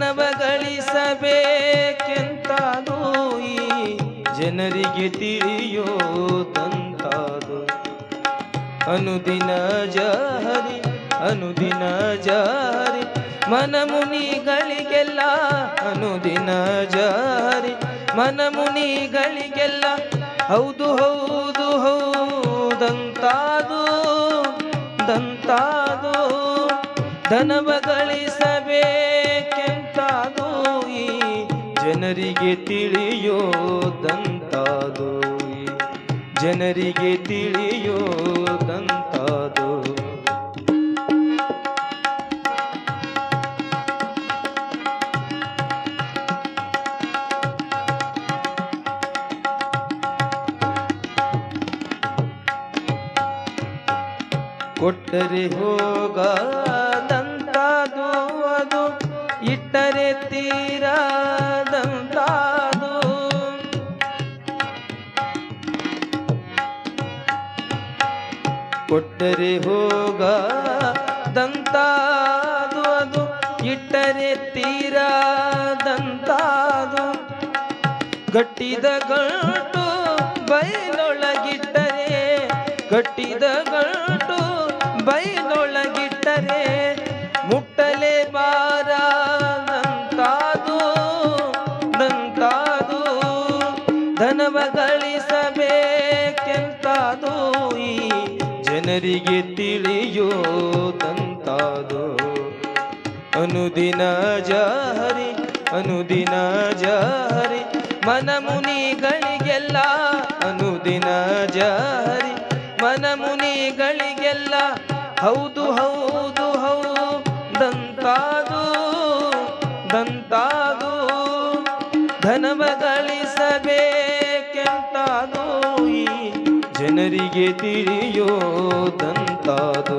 ಧನವ ಗಳಿಸಬೇಕೆಂತಾದು ಈ ಜನರಿಗೆ ತಿಳಿಯೋದಂತಾದು. ಅನುದಿನ ಜಹರಿ ಅನುದಿನ ಜಹರಿ, ಮನಮುನಿಗಳಿಗೆಲ್ಲ ಅನುದಿನ ಜಹರಿ, ಮನಮುನಿಗಳಿಗೆಲ್ಲ ಹೌದು ಹೌದು, ಹೌದಂತಾದು, ದಂತಾದು. ಧನವ ಗಳಿಸಬೇಕೆಂತಾದು ಈ ಜನರಿಗೆ ತಿಳಿಯೋದಂತಾದು ಈ ಜನರಿಗೆ ತಿಳಿಯೋದಂತಾದು ಕೊಟ್ಟರೆ ಹೋಗದಂತಾದು ತೀರದಂತಾದು ಕೊಟ್ಟರೆ ಹೋಗದಂತಾದು ಅದು ಇಟ್ಟರೆ ತೀರದಂತಾದು. ಗಟ್ಟಿದ ಗಂಟು ಬೈಲೊಳಗಿಟ್ಟರೆ ಗಟ್ಟಿದ ಗಂಟು ಬೈಲೊಳಗಿಟ್ಟರೆ ಜನರಿಗೆ ತಿಳಿಯೋದಂತಾದು? ಅನುದಿನ ಜಾರಿ ಅನುದಿನ ಜಾರಿ ಮನಮುನಿಗಳಿಗೆಲ್ಲ ಅನುದಿನ ಜಾರಿ ಮನಮುನಿಗಳಿಗೆಲ್ಲ ಹೌದು ಹೌದು ಜನರಿಗೆ ತಿಳಿಯೋದಂತಾದು.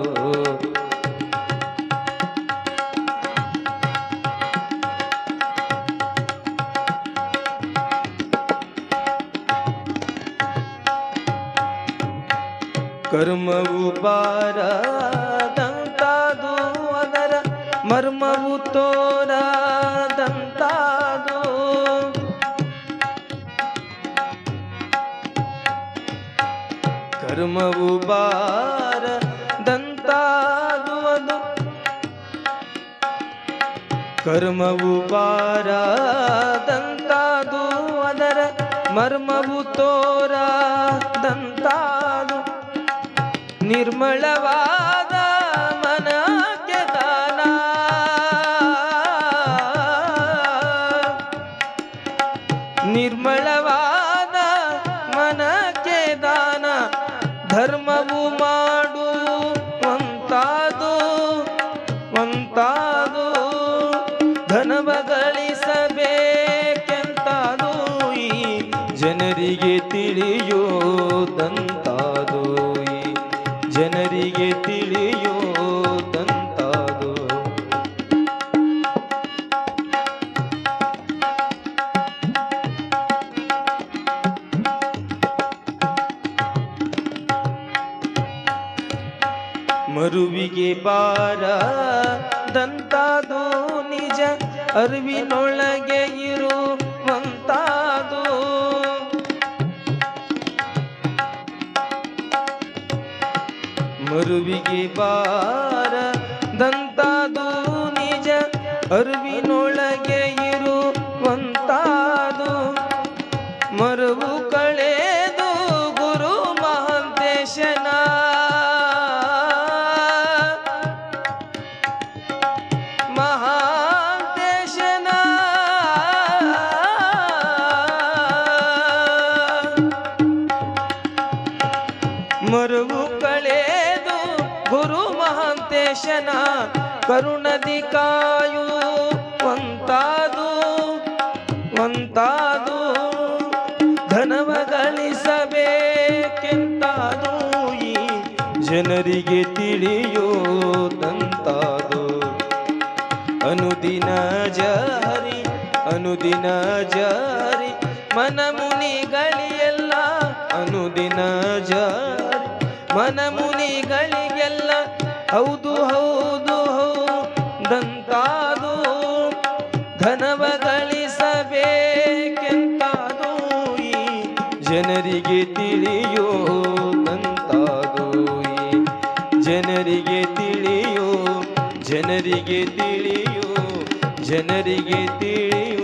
ಕರ್ಮವು ಬಾರದಂತಾದು ಅದರ ಮರ್ಮವು ತೋರದಂತಾದು. ಕರ್ಮವು ಬಾರ ಅದು ಕರ್ಮವು ಬಾರದಂತಾದು ಅದರ ಮರ್ಮವು ತೋರದಂತಾದು ನಿರ್ಮಳವಾದ ಧರ್ಮವು ಮಾಡುವಂತಾದು ಒಂತಾದು ಧನವ ಗಳಿಸಬೇಕೆಂತಾದು ಈ ಜನರಿಗೆ ತಿಳಿಯೋದಂತಾದು ಮರುವಿಗೆ ಬಾರ ದಂತಾದು ನಿಜ ಅರಿವಿನೊಳಗೆ ಇರುವಂತಾದು ಮರುವಿಗೆ ಬಾರ ದಂತಾದು ನಿಜ ಅರಿವಿನೊಳಗೆ ಇರುವಂತಾದು ಮಹಾಂತೇಶನ ಕರುಣದಿ ಕಾಯು, ಒಂತಾದು ಒಂತಾದು. ಧನವ ಗಳಿಸಬೇಕೆಂತಾದು ಈ ಜನರಿಗೆ ತಿಳಿಯೋದಂತಾದು. ಅನುದಿನ ಜಾರಿ ಅನುದಿನ ಜಾರಿ ಮನಮುನಿಗಳಿಯೆಲ್ಲ ಅನುದಿನ ಹೌದಂತಾದು ಗಳಿಸಬೇಕೆಂತಾದು ಜನರಿಗೆ ತಿಳಿಯೋದಂತಾದು ಈ ಜನರಿಗೆ ತಿಳಿಯೋ ಜನರಿಗೆ ತಿಳಿಯೋ ಜನರಿಗೆ ತಿಳಿಯೋ